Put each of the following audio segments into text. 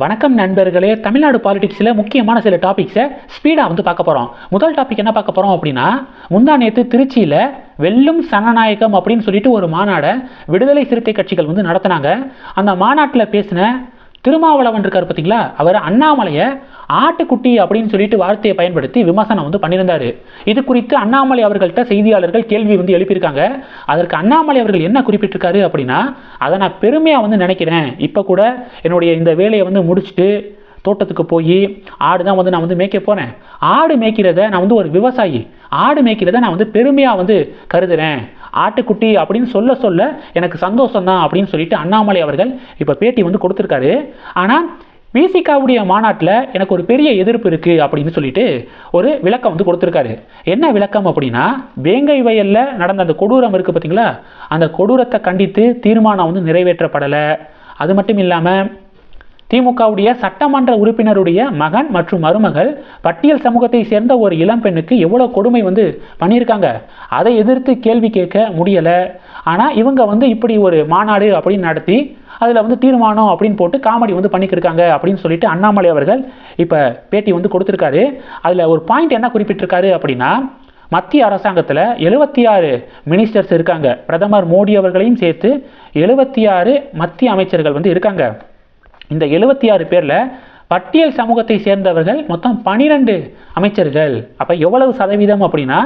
வணக்கம் நண்பர்களே. தமிழ்நாடு பாலிடிக்ஸில் முக்கியமான சில டாபிக்ஸை ஸ்பீடாக வந்து பார்க்க போகிறோம் முதல் டாபிக் என்ன பார்க்க போகிறோம் அப்படின்னா முந்தா நேற்று திருச்சியில் வெல்லும் சனநாயகம் அப்படின்னு சொல்லிட்டு ஒரு மாநாடை விடுதலை சிறுத்தை கட்சிகள் வந்து நடத்தினாங்க. அந்த மாநாட்டில் பேசின திருமாவளவன் இருக்கார் பார்த்தீங்களா அவர் அண்ணாமலையை ஆட்டுக்குட்டி அப்படின்னு சொல்லிட்டு வார்த்தையை பயன்படுத்தி விமர்சனம் வந்து பண்ணியிருந்தார். இது குறித்து அண்ணாமலை அவர்கள்ட்ட செய்தியாளர்கள் கேள்வி வந்து எழுப்பியிருக்காங்க. அதற்கு அண்ணாமலை அவர்கள் என்ன குறிப்பிட்டிருக்காரு அப்படின்னா அதை நான் பெருமையாக வந்து நினைக்கிறேன். இப்போ கூட என்னுடைய இந்த வேலையை வந்து முடிச்சுட்டு தோட்டத்துக்கு போய் ஆடு தான் வந்து நான் வந்து மேய்க்க போகிறேன் ஆடு மேய்க்கிறத நான் வந்து ஒரு விவசாயி. ஆடு மேய்க்கிறத நான் வந்து பெருமையாக வந்து கருதுறேன். ஆட்டுக்குட்டி அப்படின்னு சொல்ல சொல்ல எனக்கு சந்தோஷம் தான் அப்படின்னு சொல்லிட்டு அண்ணாமலை அவர்கள் இப்போ பேட்டி வந்து கொடுத்துருக்காரு. ஆனால் விசிகாவுடைய மாநாட்டில் எனக்கு ஒரு பெரிய எதிர்ப்பு இருக்குது அப்படின்னு சொல்லிட்டு ஒரு விளக்கம் வந்து கொடுத்துருக்காரு. என்ன விளக்கம் அப்படின்னா வேங்கை வயலில் நடந்த அந்த கொடூரம் இருக்குது பார்த்தீங்களா அந்த கொடூரத்தை கண்டித்து தீர்மானம் வந்து நிறைவேற்றப்படலை. அது மட்டும் இல்லாமல் திமுகவுடைய சட்டமன்ற உறுப்பினருடைய மகன் மற்றும் மருமகள் பட்டியல் சமூகத்தை சேர்ந்த ஒரு இளம் பெண்ணுக்கு எவ்வளோ கொடுமை வந்து பண்ணியிருக்காங்க? அதை எதிர்த்து கேள்வி கேட்க முடியலை. ஆனால் இவங்க வந்து இப்படி ஒரு மாநாடு அப்படின்னு நடத்தி அதில் வந்து தீர்மானம் அப்படின்னு போட்டு காமெடி வந்து பண்ணிக்கிருக்காங்க அப்படின்னு சொல்லிட்டு அண்ணாமலை அவர்கள் இப்போ பேட்டி வந்து கொடுத்துருக்காரு. அதில் ஒரு பாயிண்ட் என்ன குறிப்பிட்டிருக்காரு அப்படின்னா மத்திய அரசாங்கத்தில் எழுபத்தி ஆறு மினிஸ்டர்ஸ் இருக்காங்க. பிரதமர் மோடி அவர்களையும் சேர்த்து எழுபத்தி ஆறு மத்திய அமைச்சர்கள் வந்து இருக்காங்க. இந்த எழுபத்தி ஆறு பேரில் பட்டியல் சமூகத்தை சேர்ந்தவர்கள் மொத்தம் பனிரெண்டு அமைச்சர்கள். அப்போ எவ்வளவு சதவீதம் அப்படின்னா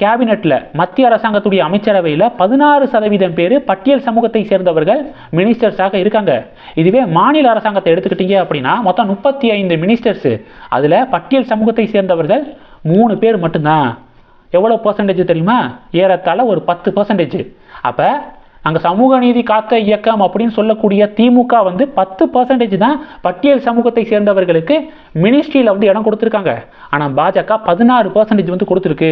கேபினெட்டில் மத்திய அரசாங்கத்துடைய அமைச்சரவையில் பதினாறு சதவீதம் பேர் பட்டியல் சமூகத்தை சேர்ந்தவர்கள் மினிஸ்டர்ஸாக இருக்காங்க. இதுவே மாநில அரசாங்கத்தை எடுத்துக்கிட்டீங்க அப்படின்னா மொத்தம் முப்பத்தி ஐந்து மினிஸ்டர்ஸு அதில் பட்டியல் சமூகத்தை சேர்ந்தவர்கள் மூணு பேர் மட்டும்தான். எவ்வளோ பர்சன்டேஜ் தெரியுமா? ஏறத்தாழ ஒரு பத்து பர்சன்டேஜ் அப்போ அங்கே சமூக நீதி காக்க இயக்கம் அப்படின்னு சொல்லக்கூடிய திமுக வந்து பத்து பர்சன்டேஜ் தான் பட்டியல் சமூகத்தை சேர்ந்தவர்களுக்கு மினிஸ்ட்ரியில் வந்து இடம் கொடுத்துருக்காங்க. ஆனால் பாஜக பதினாறு பர்சன்டேஜ் வந்து கொடுத்துருக்கு.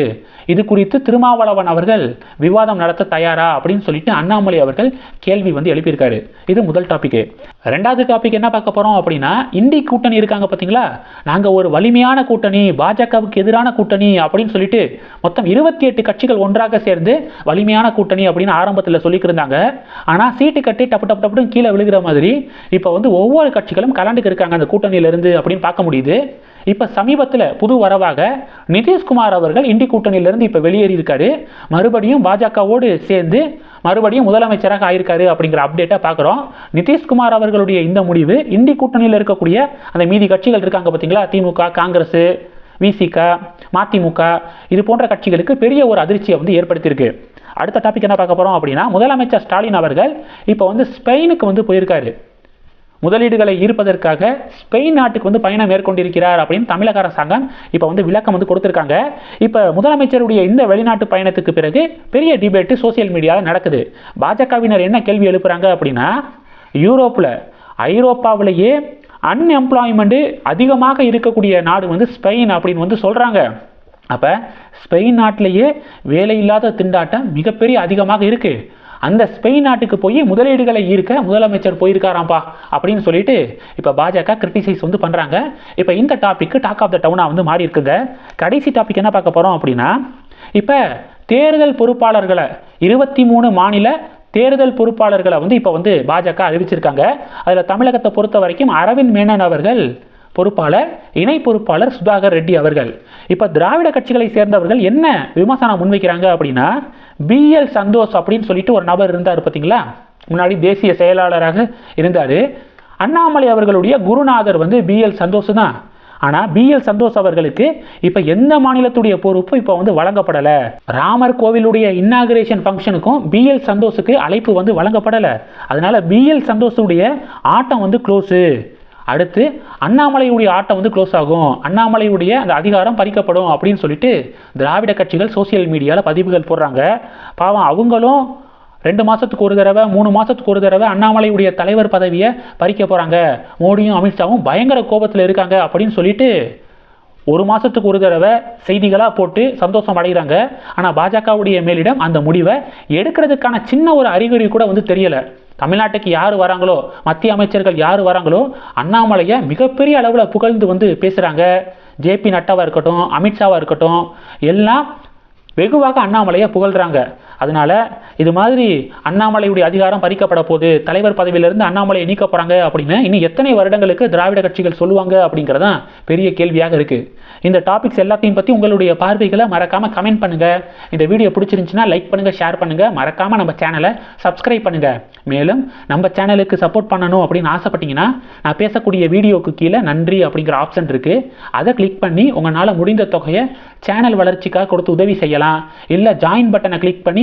இது குறித்து திருமாவளவன் அவர்கள் விவாதம் நடத்த தயாரா அப்படின்னு சொல்லிட்டு அண்ணாமலை அவர்கள் கேள்வி வந்து எழுப்பியிருக்காரு. இது முதல் டாபிக்கு ரெண்டாவது டாபிக் என்ன பார்க்க போகிறோம் அப்படின்னா இந்தி கூட்டணி இருக்காங்க பார்த்தீங்களா? நாங்கள் ஒரு வலிமையான கூட்டணி பாஜகவுக்கு எதிரான கூட்டணி அப்படின்னு சொல்லிட்டு மொத்தம் இருபத்தி எட்டு கட்சிகள் ஒன்றாக சேர்ந்து வலிமையான கூட்டணி அப்படின்னு ஆரம்பத்தில் சொல்லிக்கிறது இருந்தாங்க. ஆனால் சீட்டு கட்டி டப்பு டப்பு டப்புன்னு கீழே விழுகிற மாதிரி இப்போ வந்து ஒவ்வொரு கட்சிகளும் கலாண்டுக்கு இருக்காங்க அந்த கூட்டணியிலிருந்து அப்படின்னு பார்க்க முடியுது. இப்போ சமீபத்தில் புது வரவாக நிதிஷ்குமார் அவர்கள் இந்தி கூட்டணியிலிருந்து இப்போ வெளியேறி இருக்காரு. மறுபடியும் பாஜகவோடு சேர்ந்து மறுபடியும் முதலமைச்சராக ஆயிருக்காரு அப்படிங்கிற அப்டேட்டை பார்க்குறோம். நிதிஷ்குமார் அவர்களுடைய இந்த முடிவு இந்தி கூட்டணியில் இருக்கக்கூடிய அந்த மீதி கட்சிகள் இருக்காங்க பார்த்தீங்களா திமுக காங்கிரஸ் விசிக மதிமுக இது போன்ற கட்சிகளுக்கு பெரிய ஒரு அதிர்ச்சியை வந்து ஏற்படுத்தியிருக்கு. அடுத்த டாபிக் என்ன பார்க்க போகிறோம் அப்படின்னா முதலமைச்சர் ஸ்டாலின் அவர்கள் இப்போ வந்து ஸ்பெயினுக்கு வந்து போயிருக்காரு. முதலீடுகளை ஈர்ப்பதற்காக ஸ்பெயின் நாட்டுக்கு வந்து பயணம் மேற்கொண்டிருக்கிறார் அப்படின்னு தமிழக அரசாங்கம் இப்போ வந்து விளக்கம் வந்து கொடுத்துருக்காங்க. இப்போ முதலமைச்சருடைய இந்த வெளிநாட்டு பயணத்துக்கு பிறகு பெரிய டிபேட்டு சோசியல் மீடியாவில் நடக்குது. பாஜகவினர் என்ன கேள்வி எழுப்புறாங்க அப்படின்னா யூரோப்பில் ஐரோப்பாவிலேயே அன்எம்ப்ளாய்மெண்ட்டு அதிகமாக இருக்கக்கூடிய நாடு வந்து ஸ்பெயின் அப்படின்னு வந்து சொல்கிறாங்க அப்போ ஸ்பெயின் நாட்டிலேயே வேலையில்லாத திண்டாட்டம் மிகப்பெரிய அதிகமாக இருக்குது அந்த ஸ்பெயின் நாட்டுக்கு போய் முதலீடுகளை ஈர்க்க முதலமைச்சர் போயிருக்காராம்ப்பா அப்படின்னு சொல்லிட்டு இப்போ பாஜக கிரிட்டிசைஸ் வந்து பண்ணுறாங்க இப்போ இந்த டாப்பிக்கு டாக் ஆஃப் த டவுனாக வந்து மாறி இருக்குங்க. கடைசி டாபிக் என்ன பார்க்க போகிறோம் அப்படின்னா இப்போ தேர்தல் பொறுப்பாளர்களை இருபத்தி மூணு மாநில தேர்தல் பொறுப்பாளர்களை வந்து இப்போ வந்து பாஜக அறிவிச்சிருக்காங்க. அதில் தமிழகத்தை பொறுத்த வரைக்கும் அரவிந்த் மேனன் அவர்கள் பொறுப்பாளர் இணை பொறுப்பாளர் சுதாகர் ரெட்டி அவர்கள். இப்போ திராவிட கட்சிகளை சேர்ந்தவர்கள் என்ன விமர்சனம் முன்வைக்கிறாங்க அப்படின்னா பிஎல் சந்தோஷ் அப்படின்னு சொல்லிட்டு ஒரு நபர் இருந்தார் பார்த்தீங்களா முன்னாடி தேசிய செயலாளராக இருந்தார். அண்ணாமலை அவர்களுடைய குருநாதர் வந்து பிஎல் சந்தோஷ் தான். ஆனால் பிஎல் சந்தோஷ் அவர்களுக்கு இப்போ எந்த மாநிலத்துடைய பொறுப்பு இப்போ வந்து வழங்கப்படலை? ராமர் கோவிலுடைய இன்னாகிரேஷன் ஃபங்க்ஷனுக்கும் பிஎல் சந்தோஷுக்கு அழைப்பு வந்து வழங்கப்படலை. அதனால் பிஎல் சந்தோஷுடைய ஆட்டம் வந்து க்ளோஸு அடுத்து அண்ணாமலையுடைய ஆட்டம் வந்து க்ளோஸ் ஆகும். அண்ணாமலையுடைய அந்த அதிகாரம் பறிக்கப்படும் அப்படின்னு சொல்லிட்டு திராவிட கட்சிகள் சோசியல் மீடியாவில் பதிவுகள் போடுறாங்க. பாவம் அவங்களும் ரெண்டு மாதத்துக்கு ஒரு தடவை மூணு மாதத்துக்கு ஒரு தடவை அண்ணாமலையுடைய தலைவர் பதவியை பறிக்க போகிறாங்க மோடியும் அமித்ஷாவும் பயங்கர கோபத்தில் இருக்காங்க அப்படின்னு சொல்லிட்டு ஒரு மாதத்துக்கு ஒரு தடவை செய்திகளாக போட்டு சந்தோஷம் அடைகிறாங்க. ஆனால் பாஜகவுடைய மேலிடம் அந்த முடிவை எடுக்கிறதுக்கான சின்ன ஒரு அறிகுறி கூட வந்து தெரியலை. தமிழ்நாட்டுக்கு யார் வராங்களோ மத்திய அமைச்சர்கள் யார் வராங்களோ அண்ணாமலையை மிகப்பெரிய அளவில் புகழ்ந்து வந்து பேசுகிறாங்க ஜேபி நட்டாவாக இருக்கட்டும் அமித்ஷாவாக இருக்கட்டும் எல்லாம் வெகுவாக அண்ணாமலையை புகழ்கிறாங்க அதனால் இது மாதிரி அண்ணாமலையுடைய அதிகாரம் பறிக்கப்பட போகுது தலைவர் பதவியிலிருந்து அண்ணாமலையை நீக்க போகிறாங்க அப்படின்னு இன்னும் எத்தனை வருடங்களுக்கு திராவிட கட்சிகள் சொல்லுவாங்க அப்படிங்கிறதான் பெரிய கேள்வியாக இருக்குது இந்த டாபிக்ஸ் எல்லாத்தையும் பற்றி உங்களுடைய பார்வைகளை மறக்காமல் கமெண்ட் பண்ணுங்கள் இந்த வீடியோ பிடிச்சிருந்துச்சுன்னா லைக் பண்ணுங்கள் ஷேர் பண்ணுங்கள் மறக்காமல் நம்ம சேனலை சப்ஸ்கிரைப் பண்ணுங்கள் மேலும் நம்ம சேனலுக்கு சப்போர்ட் பண்ணணும் அப்படின்னு ஆசைப்பட்டீங்கன்னா நான் பேசக்கூடிய வீடியோக்கு கீழே நன்றி அப்படிங்கிற ஆப்ஷன் இருக்குது அதை கிளிக் பண்ணி உங்களால் முடிந்த தொகையை சேனல் வளர்ச்சிக்காக கொடுத்து உதவி செய்யலாம். இல்லை ஜாயின் பட்டனை கிளிக் பண்ணி